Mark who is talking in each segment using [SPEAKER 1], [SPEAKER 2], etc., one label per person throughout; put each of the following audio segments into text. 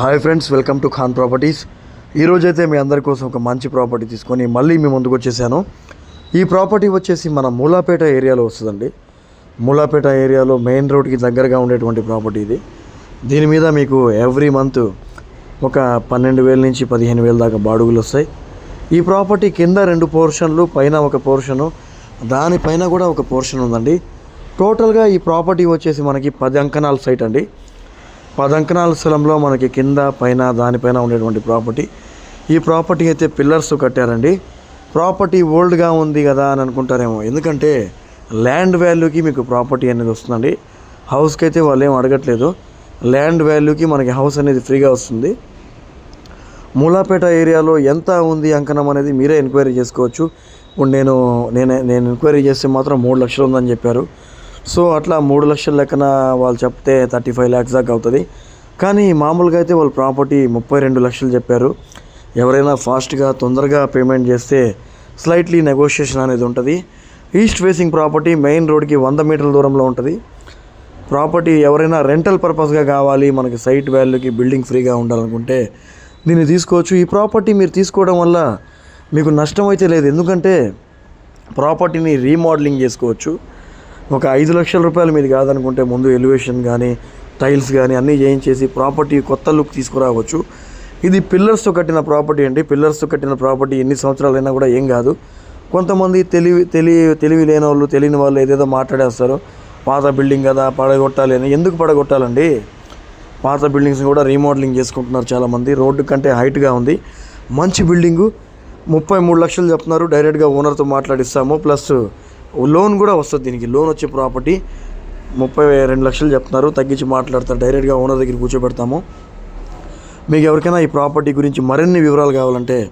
[SPEAKER 1] Hi friends welcome to Khan properties ఈరోజైతే మీ అందరి కోసం ఒక మంచి ప్రాపర్టీ తీసుకొని మళ్ళీ మీ ముందుకు వచ్చేసాను. ఈ ప్రాపర్టీ వచ్చేసి మన మూలాపేట ఏరియాలో వస్తుందండి. మూలాపేట ఏరియాలో మెయిన్ రోడ్కి దగ్గరగా ఉండేటువంటి ప్రాపర్టీ ఇది. దీని మీద మీకు ఎవ్రీ మంత్ ఒక పన్నెండు వేల నుంచి పదిహేను వేల దాకా బాడుగులు వస్తాయి. ఈ ప్రాపర్టీ కింద రెండు పోర్షన్లు పైన ఒక పోర్షను దానిపైన కూడా ఒక పోర్షన్ ఉందండి. టోటల్గా ఈ ప్రాపర్టీ వచ్చేసి మనకి పది అంకణాల సైట్ అండి. పదంకనాల స్థలంలో మనకి కింద పైన దానిపైన ఉండేటువంటి ప్రాపర్టీ ఈ ప్రాపర్టీ అయితే పిల్లర్స్ కట్టారండి. ప్రాపర్టీ ఓల్డ్గా ఉంది కదా అని అనుకుంటారేమో. ఎందుకంటే ల్యాండ్ వాల్యూకి మీకు ప్రాపర్టీ అనేది వస్తుందండి. హౌస్కి అయితే వాళ్ళు ఏం అడగట్లేదు. ల్యాండ్ వాల్యూకి మనకి హౌస్ అనేది ఫ్రీగా వస్తుంది. మూలాపేట ఏరియాలో ఎంత ఉంది అంకణం అనేది మీరే ఎంక్వైరీ చేసుకోవచ్చు. ఇప్పుడు నేను నేను నేను ఎంక్వైరీ చేస్తే మాత్రం మూడు లక్షలు ఉందని చెప్పారు. సో అట్లా మూడు లక్షల లెక్కన వాళ్ళు చెప్తే థర్టీ ఫైవ్ ల్యాక్స్ దాకా అవుతుంది. కానీ మామూలుగా అయితే వాళ్ళు ప్రాపర్టీ ముప్పై రెండు లక్షలు చెప్పారు. ఎవరైనా ఫాస్ట్గా తొందరగా పేమెంట్ చేస్తే స్లైట్లీ నెగోషియేషన్ అనేది ఉంటుంది. ఈస్ట్ ఫేసింగ్ ప్రాపర్టీ మెయిన్ రోడ్కి వంద మీటర్ల దూరంలో ఉంటుంది. ప్రాపర్టీ ఎవరైనా రెంటల్ పర్పస్గా కావాలి మనకి సైట్ వాల్యూకి బిల్డింగ్ ఫ్రీగా ఉండాలనుకుంటే దీన్ని తీసుకోవచ్చు. ఈ ప్రాపర్టీ మీరు తీసుకోవడం వల్ల మీకు నష్టం అయితే లేదు. ఎందుకంటే ప్రాపర్టీని రీమోడలింగ్ చేసుకోవచ్చు. ఒక ఐదు లక్షల రూపాయలు మీది కాదనుకుంటే ముందు ఎలివేషన్ కానీ టైల్స్ కానీ అన్నీ చేయించేసి ప్రాపర్టీ కొత్త లుక్ తీసుకురావచ్చు. ఇది పిల్లర్స్తో కట్టిన ప్రాపర్టీ అండి. పిల్లర్స్తో కట్టిన ప్రాపర్టీ ఎన్ని సంవత్సరాలైనా కూడా ఏం కాదు. కొంతమంది తెలివి తెలివి తెలివి లేని వాళ్ళు తెలియని వాళ్ళు ఏదేదో మాట్లాడేస్తారు. పాత బిల్డింగ్ కదా పడగొట్టాలి అని. ఎందుకు పడగొట్టాలండి? పాత బిల్డింగ్స్ కూడా రీమోడలింగ్ చేసుకుంటున్నారు చాలామంది. రోడ్డు కంటే హైట్గా ఉంది. మంచి బిల్డింగు. ముప్పై మూడు లక్షలు చెప్తున్నారు. డైరెక్ట్గా ఓనర్తో మాట్లాడిస్తాము. ప్లస్ లోన్ కూడా వస్తుంది దీనికి. లోన్ వచ్చే ప్రాపర్టీ ముప్పై రెండు లక్షలు చెప్తున్నారు. తగ్గించి మాట్లాడతారు. డైరెక్ట్గా ఓనర్ దగ్గర కూర్చోబెడతాము. మీకు ఎవరికైనా ఈ ప్రాపర్టీ గురించి మరిన్ని వివరాలు కావాలంటే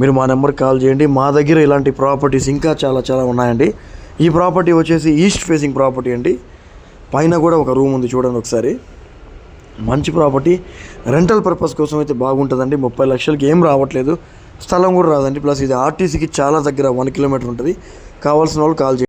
[SPEAKER 1] మీరు మా నెంబర్కి కాల్ చేయండి. మా దగ్గర ఇలాంటి ప్రాపర్టీస్ ఇంకా చాలా చాలా ఉన్నాయండి. ఈ ప్రాపర్టీ వచ్చేసి ఈస్ట్ ఫేసింగ్ ప్రాపర్టీ అండి. పైన కూడా ఒక రూమ్ ఉంది చూడండి ఒకసారి. మంచి ప్రాపర్టీ. రెంటల్ పర్పస్ కోసం అయితే బాగుంటుందండి. ముప్పై లక్షలకి ఏం రావట్లేదు. స్థలం కూడా రాదండి. ప్లస్ ఇది ఆర్టీసీకి చాలా దగ్గర వన్ కిలోమీటర్ ఉంటుంది. కావాల్సిన వాళ్ళు కాల్ చేయండి.